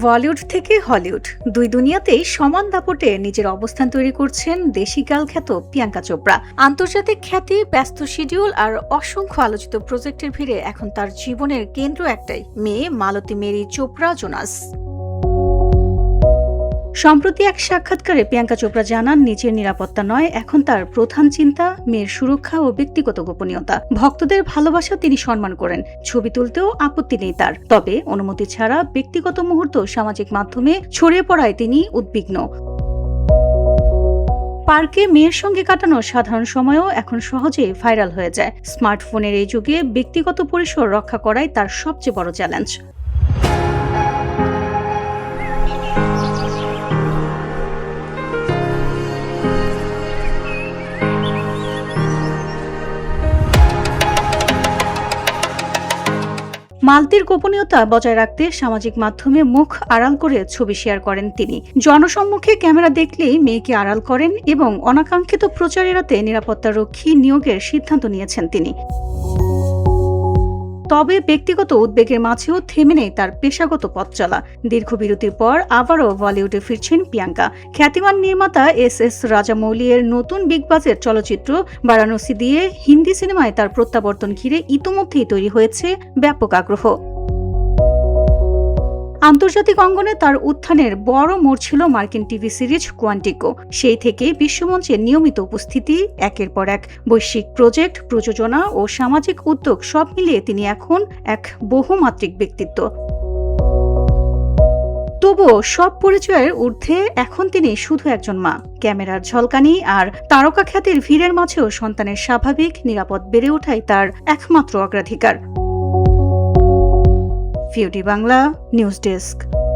বলিউড থেকে হলিউড। দুই দুনিয়াতেই সমান দাপটে নিজের অবস্থান তৈরি করছেন দেশি গাল খ্যাত প্রিয়াঙ্কা চোপড়া। আন্তর্জাতিক খ্যাতি, ব্যস্ত শিডিউল আর অসংখ্য আলোচিত প্রজেক্টের ভিড়ে এখন তার জীবনের কেন্দ্র একটাই, মেয়ে মালতী মেরি চোপড়া জোনাস। সম্প্রতি এক সাক্ষাৎকারে প্রিয়াঙ্কা চোপড়া জানান, নিজের নিরাপত্তা নয়, এখন তার প্রধান চিন্তা, মেয়ের সুরক্ষা ও ব্যক্তিগত গোপনীয়তা। ভক্তদের ভালোবাসা তিনি সম্মান করেন, ছবি তুলতেও আপত্তি নেই তার। তবে অনুমতি ছাড়া ব্যক্তিগত মুহূর্ত সামাজিক মাধ্যমে ছড়িয়ে পড়ায় তিনি উদ্বিগ্ন। পার্কে মেয়ের সঙ্গে কাটানো সাধারণ সময়ও এখন সহজে ভাইরাল হয়ে যায়। স্মার্টফোনের এই যুগে ব্যক্তিগত পরিসর রক্ষা করাই তার সবচেয়ে বড় চ্যালেঞ্জ। মালতির গোপনীয়তা বজায় রাখতে সামাজিক মাধ্যমে মুখ আড়াল করে ছবি শেয়ার করেন তিনি। জনসম্মুখে ক্যামেরা দেখলেই মেয়েকে আড়াল করেন এবং অনাকাঙ্ক্ষিত প্রচার এড়াতে নিরাপত্তারক্ষী নিয়োগের সিদ্ধান্ত নিয়েছেন তিনি। তবে ব্যক্তিগত উদ্বেগের মাঝেও থেমে নেই তার পেশাগত পথ চলা। দীর্ঘ বিরতির পর আবারও বলিউডে ফিরছেন প্রিয়াঙ্কা। খ্যাতিমান নির্মাতা এস এস রাজামৌলি এর নতুন বিগ বাজেট চলচ্চিত্র বারাণসী দিয়ে হিন্দি সিনেমায় তার প্রত্যাবর্তন ঘিরে ইতোমধ্যেই তৈরি হয়েছে ব্যাপক আগ্রহ। আন্তর্জাতিক অঙ্গনে তার উত্থানের বড় মোড় ছিল মার্কিন টিভি সিরিজ কোয়ান্টিকো। সেই থেকে বিশ্বমঞ্চে নিয়মিত উপস্থিতি, একের পর এক বৈশ্বিক প্রজেক্ট, প্রযোজনা ও সামাজিক উদ্যোগ সব মিলিয়ে তিনি এখন এক বহুমাত্রিক ব্যক্তিত্ব। তবুও সব পরিচয়ের ঊর্ধ্বে এখন তিনি শুধু একজন মা। ক্যামেরার ঝলকানি আর তারকা খ্যাতির ভিড়ের মাঝেও সন্তানের স্বাভাবিক, নিরাপদ বেড়ে ওঠাই তার একমাত্র অগ্রাধিকার। ফিউটি বাংলা নিউজ ডেস্ক